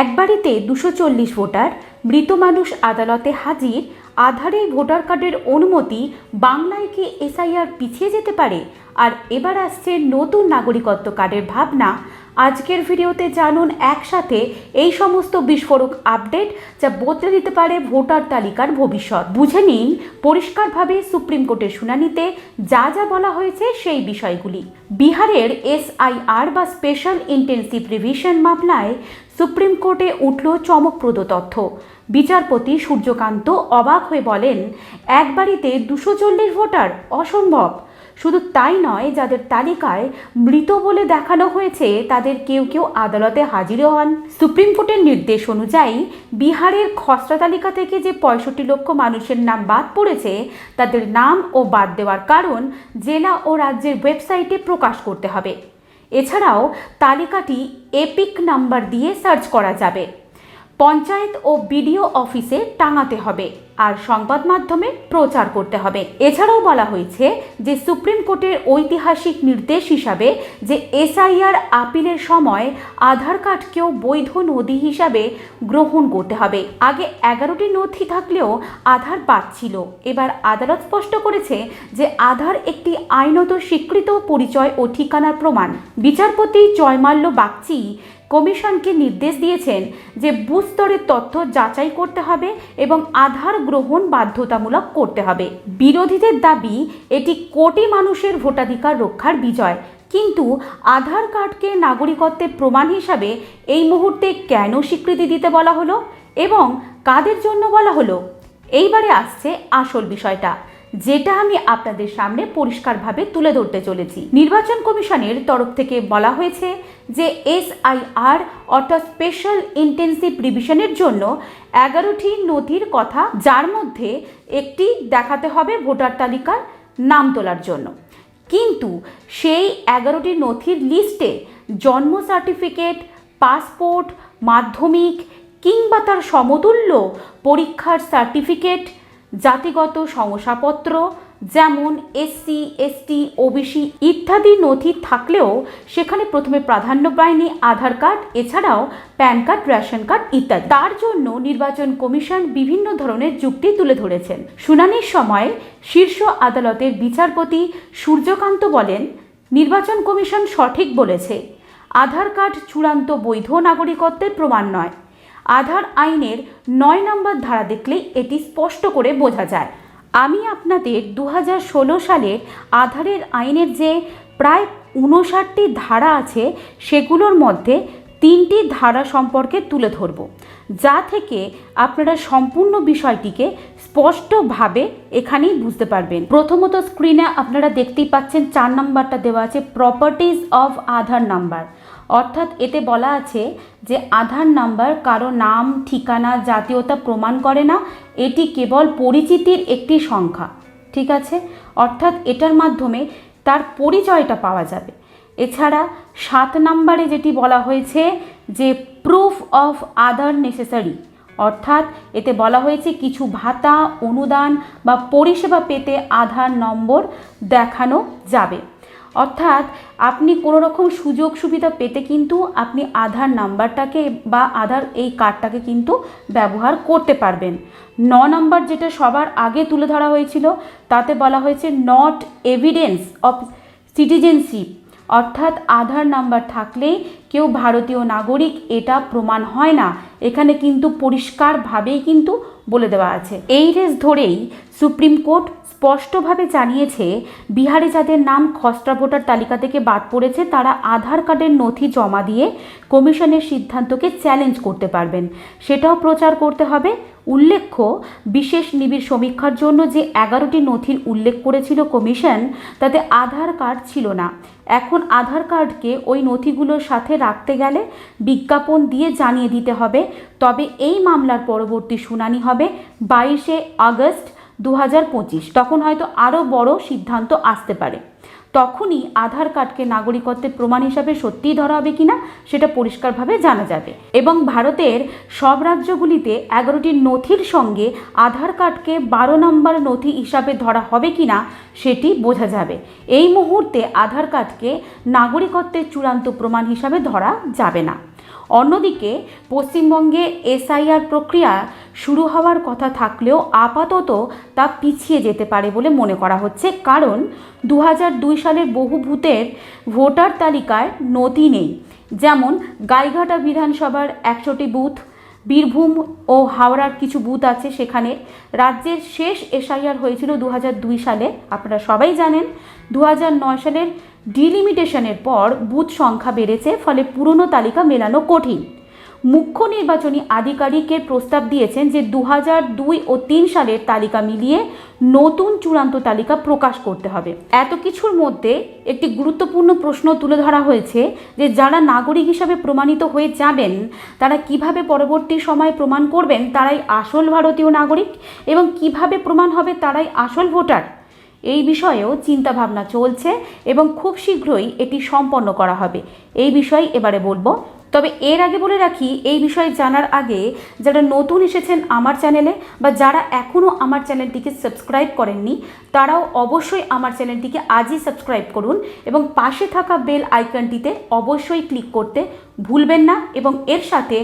এক বাড়িতে দুশো চল্লিশ ভোটার, মৃত মানুষ আদালতে হাজির, আধারে ভোটার কার্ডের অনুমতি, বাংলায় কি এসআইআর পিছিয়ে যেতে পারে? আর এবার আসছে নতুন নাগরিকত্ব কার্ডের ভাবনা। আজকের ভিডিওতে জানুন একসাথে এই সমস্ত বিস্ফোরক আপডেট যা বদলে দিতে পারে ভোটার তালিকার ভবিষ্যৎ। বুঝে নিন পরিষ্কারভাবে সুপ্রিম কোর্টের শুনানিতে যা যা বলা হয়েছে সেই বিষয়গুলি। বিহারের এসআইআর বা স্পেশাল ইন্টেন্সিভ রিভিশন মামলায় সুপ্রিম কোর্টে উঠল চমকপ্রদ তথ্য। বিচারপতি সূর্যকান্ত অবাক হয়ে বলেন, এক বাড়িতে দুশো চল্লিশ ভোটার, অসম্ভব। শুধু তাই নয়, যাদের তালিকায় মৃত বলে দেখানো হয়েছে, তাদের কেউ কেউ আদালতে হাজিরও হন। সুপ্রিম কোর্টের নির্দেশ অনুযায়ী, বিহারের খসড়া তালিকা থেকে যে পঁয়ষট্টি লক্ষ মানুষের নাম বাদ পড়েছে, তাদের নাম ও বাদ দেওয়ার কারণ জেলা ও রাজ্যের ওয়েবসাইটে প্রকাশ করতে হবে। এছাড়াও তালিকাটি এপিক নাম্বার দিয়ে সার্চ করা যাবে। পঞ্চায়েত ও বিডিও অফিসে টাঙাতে হবে আর সংবাদ মাধ্যমে প্রচার করতে হবে। এছাড়াও বলা হয়েছে যে সুপ্রিম কোর্টের ঐতিহাসিক নির্দেশ হিসাবে যে এসআইআর আপিলের সময় আধার কার্ডকেও বৈধ নথি হিসাবে গ্রহণ করতে হবে। আগে এগারোটি নথি থাকলেও আধার বাদ ছিল। এবার আদালত স্পষ্ট করেছে যে আধার একটি আইনত স্বীকৃত পরিচয় ও ঠিকানার প্রমাণ। বিচারপতি জয়মাল্য বাগচি কমিশনকে নির্দেশ দিয়েছেন যে বুস্তরের তথ্য যাচাই করতে হবে এবং আধার গ্রহণ বাধ্যতামূলক করতে হবে। বিরোধীদের দাবি, এটি কোটি মানুষের ভোটাধিকার রক্ষার বিজয়। কিন্তু আধার কার্ডকে নাগরিকত্বের প্রমাণ হিসাবে এই মুহূর্তে কেন স্বীকৃতি দিতে বলা হলো এবং কাদের জন্য বলা হলো? এইবারে আসছে আসল বিষয়টা। যেটা আমি আপনাদের সামনে পরিষ্কারভাবে তুলে ধরতে চলেছি। নির্বাচন কমিশনের তরফ থেকে বলা হয়েছে যে এসআইআর অর্থাৎ স্পেশাল ইন্টেন্সিভ রিভিশনের জন্য এগারোটি নথির কথা যার মধ্যে একটি দেখাতে হবে ভোটার তালিকার নাম তোলার জন্য। কিন্তু সেই এগারোটি নথির লিস্টে জন্ম সার্টিফিকেট, পাসপোর্ট, মাধ্যমিক কিংবা তার সমতুল্য পরীক্ষার সার্টিফিকেট জাতিগত শংসাপত্র, যেমন এসসি এসটি ওবিসি ইত্যাদি নথি থাকলেও সেখানে প্রথমে প্রাধান্য পায়নি আধার কার্ড, এছাড়াও প্যান কার্ড, রেশন কার্ড ইত্যাদি। তার জন্য নির্বাচন কমিশন বিভিন্ন ধরনের যুক্তি তুলে ধরেছেন। শুনানির সময় শীর্ষ আদালতের বিচারপতি সূর্যকান্ত বলেন, নির্বাচন কমিশন সঠিক বলেছে। আধার কার্ড চূড়ান্ত বৈধ নাগরিকত্বের প্রমাণ নয়। আধার আইনের নয় নম্বর ধারা দেখলেই এটি স্পষ্ট করে বোঝা যায়। আমি আপনাদের দু সালের আধারের আইনের যে প্রায় উনষাটটি ধারা আছে, সেগুলোর মধ্যে তিনটি ধারা সম্পর্কে তুলে ধরব, যা থেকে আপনারা সম্পূর্ণ বিষয়টিকে স্পষ্টভাবে এখানেই বুঝতে পারবেন। প্রথমত স্ক্রিনে আপনারা দেখতেই পাচ্ছেন চার নাম্বারটা দেওয়া আছে প্রপার্টিজ অফ আধার নাম্বার অর্থাৎ এতে বলা আছে যে আধার নাম্বার, কারও নাম, ঠিকানা, জাতীয়তা প্রমাণ করে না, এটি কেবল পরিচিতির একটি সংখ্যা, ঠিক আছে? অর্থাৎ এটার মাধ্যমে তার পরিচয়টা পাওয়া যাবে। এছাড়া সাত নাম্বারে যেটি বলা হয়েছে যে প্রুফ অফ আধার নেসেসারি অর্থাৎ এতে বলা হয়েছে কিছু ভাতা, অনুদান বা পরিষেবা পেতে আধার নম্বর দেখানো যাবে। অর্থাৎ আপনি কোনো রকম সুযোগ সুবিধা পেতে কিন্তু আপনি আধার নাম্বারটাকে বা আধার এই কার্ডটাকে কিন্তু ব্যবহার করতে পারবেন। ন নম্বর যেটা সবার আগে তুলে ধরা হয়েছিল, তাতে বলা হয়েছে নট এভিডেন্স অফ সিটিজেনশিপ অর্থাৎ আধার নাম্বার থাকলেই কেউ ভারতীয় নাগরিক, এটা প্রমাণ হয় না। এখানে কিন্তু পরিষ্কারভাবেই কিন্তু বলে দেওয়া আছে। এই রেস ধরেই সুপ্রিম কোর্ট স্পষ্টভাবে জানিয়েছে, বিহারে যাদের নাম খসড়া ভোটার তালিকা থেকে বাদ পড়েছে, তারা আধার কার্ডের নথি জমা দিয়ে কমিশনের সিদ্ধান্তকে চ্যালেঞ্জ করতে পারবেন। সেটাও প্রচার করতে হবে। উল্লেখ্য, বিশেষ নিবিড় সমীক্ষার জন্য যে এগারোটি নথির উল্লেখ করেছিল কমিশন, তাতে আধার কার্ড ছিল না। এখন আধার কার্ডকে ওই নথিগুলোর সাথে রাখতে গেলে বিজ্ঞাপন দিয়ে জানিয়ে দিতে হবে। তবে এই মামলার পরবর্তী শুনানি হবে বাইশে আগস্ট দু হাজার পঁচিশ, তখন হয়তো আরও বড় সিদ্ধান্ত আসতে পারে। তখনই আধার কার্ডকে নাগরিকত্বের প্রমাণ হিসাবে সত্যিই ধরা হবে কিনা সেটা পরিষ্কারভাবে জানা যাবে। এবং ভারতের সব রাজ্যগুলিতে এগারোটি নথির সঙ্গে আধার কার্ডকে বারো নম্বর নথি হিসাবে ধরা হবে কিনা সেটি বোঝা যাবে। এই মুহূর্তে আধার কার্ডকে নাগরিকত্বের চূড়ান্ত প্রমাণ হিসাবে ধরা যাবে না। অন্যদিকে, পশ্চিমবঙ্গে এসআইআর প্রক্রিয়া শুরু হওয়ার কথা থাকলেও আপাতত তা পিছিয়ে যেতে পারে বলে মনে করা হচ্ছে। কারণ দু সালের বহু ভূতের ভোটার তালিকায় নথি নেই। যেমন, গাইঘাটা বিধানসভার একশোটি বুথ বীরভূম ও হাওড়ার কিছু বুথ আছে সেখানে রাজ্যের শেষ এসআইআর হয়েছিল দু সালে। আপনারা সবাই জানেন দু সালের ডিলিমিটেশনের পর বুথ সংখ্যা বেড়েছে, ফলে পুরনো তালিকা মেলানো কঠিন। মুখ্য নির্বাচনী আধিকারিকের প্রস্তাব দিয়েছেন যে দু দুই ও তিন সালের তালিকা মিলিয়ে নতুন চূড়ান্ত তালিকা প্রকাশ করতে হবে। এত কিছুর মধ্যে একটি গুরুত্বপূর্ণ প্রশ্ন তুলে ধরা হয়েছে যে যারা নাগরিক হিসাবে প্রমাণিত হয়ে যাবেন, তারা কীভাবে পরবর্তী সময় প্রমাণ করবেন তারাই আসল ভারতীয় নাগরিক এবং কীভাবে প্রমাণ হবে তারাই আসল ভোটার? এই বিষয়েও চিন্তাভাবনা চলছে এবং খুব শীঘ্রই এটি সম্পন্ন করা হবে। এই বিষয়ে এবারে বলব। তবে এর আগে বলে রাখি, এই বিষয়ে জানার আগে যারা নতুন এসেছেন আমার চ্যানেলে বা যারা এখনও আমার চ্যানেলটিকে সাবস্ক্রাইব করেননি, তারাও অবশ্যই আমার চ্যানেলটিকে আজই সাবস্ক্রাইব করুন এবং পাশে থাকা বেল আইকনটিতে অবশ্যই ক্লিক করতে ভুলবেন না এবং এর সাথে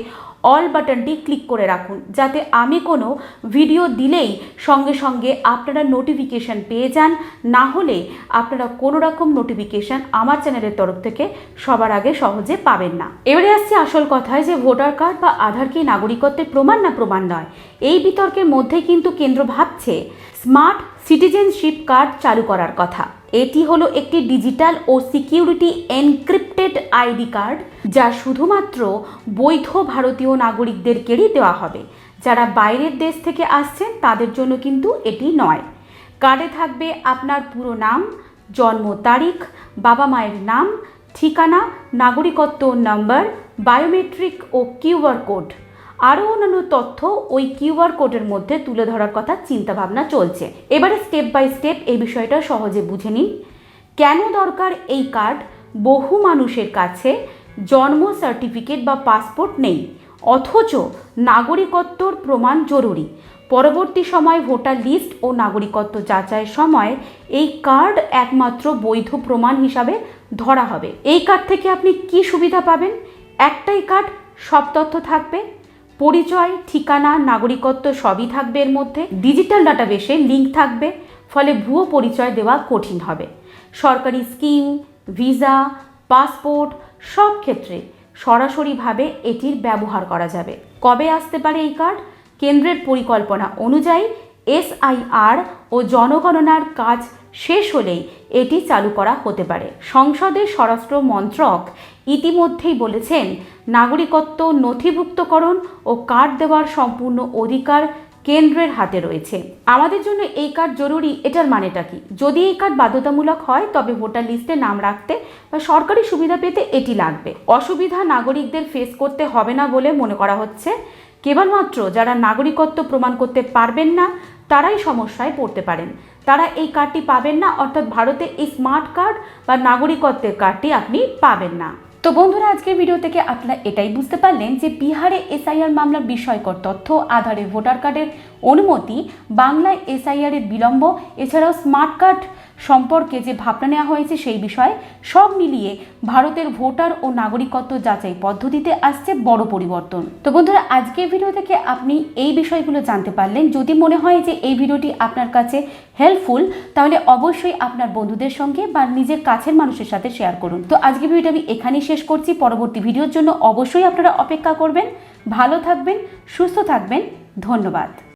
অল বাটনটি ক্লিক করে রাখুন, যাতে আমি কোনো ভিডিও দিলেই সঙ্গে সঙ্গে আপনারা নোটিফিকেশান পেয়ে যান। না হলে আপনারা কোনো রকম নোটিফিকেশান আমার চ্যানেলের তরফ থেকে সবার আগে সহজে পাবেন না। এবারে আসছে আসল কথায় যে ভোটার কার্ড বা আধার কি নাগরিকত্বের প্রমাণ না প্রমাণ নয়? এই বিতর্কের মধ্যে কিন্তু কেন্দ্র ভাবছে, স্মার্ট সিটিজেনশিপ কার্ড চালু করার কথা। এটি হলো একটি ডিজিটাল ও সিকিউরিটি এনক্রিপ্টেড আইডি কার্ড, যা শুধুমাত্র বৈধ ভারতীয় নাগরিকদেরকেই দেওয়া হবে। যারা বাইরের দেশ থেকে আসছেন, তাদের জন্য কিন্তু এটি নয়। কার্ডে থাকবে আপনার পুরো নাম, জন্ম তারিখ, বাবা মায়ের নাম, ঠিকানা, নাগরিকত্ব নম্বর, বায়োমেট্রিক ও কিউআর কোড। আরও অন্যান্য তথ্য ওই কিউআর কোডের মধ্যে তুলে ধরার কথা চিন্তাভাবনা চলছে। এবারে স্টেপ বাই স্টেপ এই বিষয়টা সহজে বুঝে নিন। কেন দরকার এই কার্ড? বহু মানুষের কাছে জন্ম সার্টিফিকেট বা পাসপোর্ট নেই। অথচ নাগরিকত্বর প্রমাণ জরুরি। পরবর্তী সময় ভোটার লিস্ট ও নাগরিকত্ব যাচাইয়ের সময় এই কার্ড একমাত্র বৈধ প্রমাণ হিসাবে ধরা হবে। এই কার্ড থেকে আপনি কি সুবিধা পাবেন? একটাই কার্ড, সব তথ্য থাকবে। পরিচয়, ঠিকানা, নাগরিকত্ব সবই থাকবে এর মধ্যে। ডিজিটাল ডাটাবেসে লিঙ্ক থাকবে, ফলে ভুয়ো পরিচয় দেওয়া কঠিন হবে। সরকারি স্কিম ভিসা পাসপোর্ট সব ক্ষেত্রে সরাসরিভাবে এটির ব্যবহার করা যাবে। কবে আসতে পারে এই কার্ড কেন্দ্রের পরিকল্পনা অনুযায়ী এসআইআর ও জনগণনার কাজ শেষ হলেই এটি চালু করা হতে পারে। সংসদের স্বরাষ্ট্র মন্ত্রক ইতিমধ্যেই বলেছেন নাগরিকত্ব নথিভুক্তকরণ ও কার্ড দেওয়ার সম্পূর্ণ অধিকার কেন্দ্রের হাতে রয়েছে। আমাদের জন্য এই কার্ড জরুরি, এটার মানেটা কি? যদি এই কার্ড বাধ্যতামূলক হয়, তবে ভোটার লিস্টে নাম রাখতে বা সরকারি সুবিধা পেতে এটি লাগবে। অসুবিধা নাগরিকদের ফেস করতে হবে না বলে মনে করা হচ্ছে। কেবলমাত্র যারা নাগরিকত্ব প্রমাণ করতে পারবেন না, তারাই সমস্যায় পড়তে পারেন। তারা এই কার্ডটি পাবেন না, অর্থাৎ ভারতে এই স্মার্ট কার্ড বা নাগরিকত্বের কার্ডটি আপনি পাবেন না। তো বন্ধুরা, আজকের ভিডিও থেকে আপনারা এটাই বুঝতে পারলেন যে বিহারে এসআইআর মামলার বিষয়কর তথ্য আধারে ভোটার কার্ডের অনুমতি, বাংলায় এসআইআরের বিলম্ব, এছাড়াও স্মার্ট কার্ড সম্পর্কে যে ভাবনা নেওয়া হয়েছে সেই বিষয়ে সব মিলিয়ে ভারতের ভোটার ও নাগরিকত্ব যাচাই পদ্ধতিতে আসছে বড় পরিবর্তন। তো বন্ধুরা, আজকের ভিডিও থেকে আপনি এই বিষয়গুলো জানতে পারলেন। যদি মনে হয় যে এই ভিডিওটি আপনার কাছে হেল্পফুল তাহলে অবশ্যই আপনার বন্ধুদের সঙ্গে বা নিজের কাছের মানুষের সাথে শেয়ার করুন। তো আজকের ভিডিওটা আমি এখানেই শেষ করছি। পরবর্তী ভিডিওর জন্য অবশ্যই আপনারা অপেক্ষা করবেন। ভালো থাকবেন, সুস্থ থাকবেন। ধন্যবাদ।